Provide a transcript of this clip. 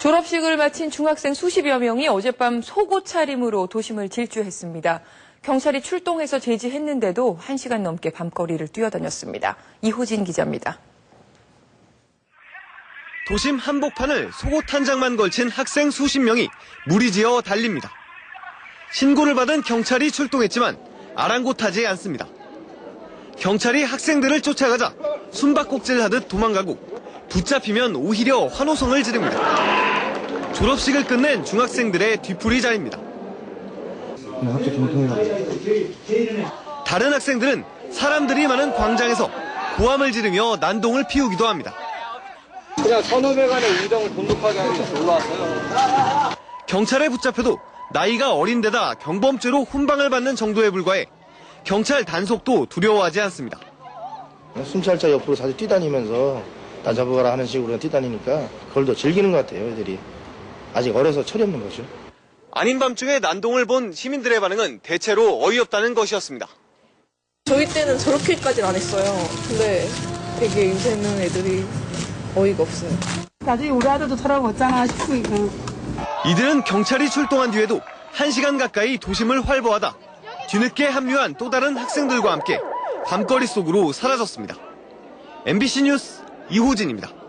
졸업식을 마친 중학생 수십여 명이 어젯밤 속옷 차림으로 도심을 질주했습니다. 경찰이 출동해서 제지했는데도 1시간 넘게 밤거리를 뛰어다녔습니다. 이호진 기자입니다. 도심 한복판을 속옷 한 장만 걸친 학생 수십 명이 무리지어 달립니다. 신고를 받은 경찰이 출동했지만 아랑곳하지 않습니다. 경찰이 학생들을 쫓아가자 숨바꼭질 하듯 도망가고 붙잡히면 오히려 환호성을 지릅니다. 졸업식을 끝낸 중학생들의 뒤풀이자입니다. 정통이라 다른 학생들은 사람들이 많은 광장에서 고함을 지르며 난동을 피우기도 합니다. 그냥 1,500원에 우정을 돈독하게 하는데 놀러 왔어요. 경찰에 붙잡혀도 나이가 어린데다 경범죄로 훈방을 받는 정도에 불과해 경찰 단속도 두려워하지 않습니다. 순찰차 옆으로 사실 뛰다니면서 나 잡아가라 하는 식으로 뛰다니니까 그걸 더 즐기는 것 같아요 애들이 아직 어려서 철이 없는 거죠 아닌 밤중에 난동을 본 시민들의 반응은 대체로 어이없다는 것이었습니다. 저희 때는 저렇게까지는 안 했어요. 근데 되게 요새는 애들이 어이가 없어요. 나중에 우리 아들도 없잖아 싶으니까. 이들은 경찰이 출동한 뒤에도 1시간 가까이 도심을 활보하다 뒤늦게 합류한 또 다른 학생들과 함께 밤거리 속으로 사라졌습니다. MBC 뉴스 이호진입니다.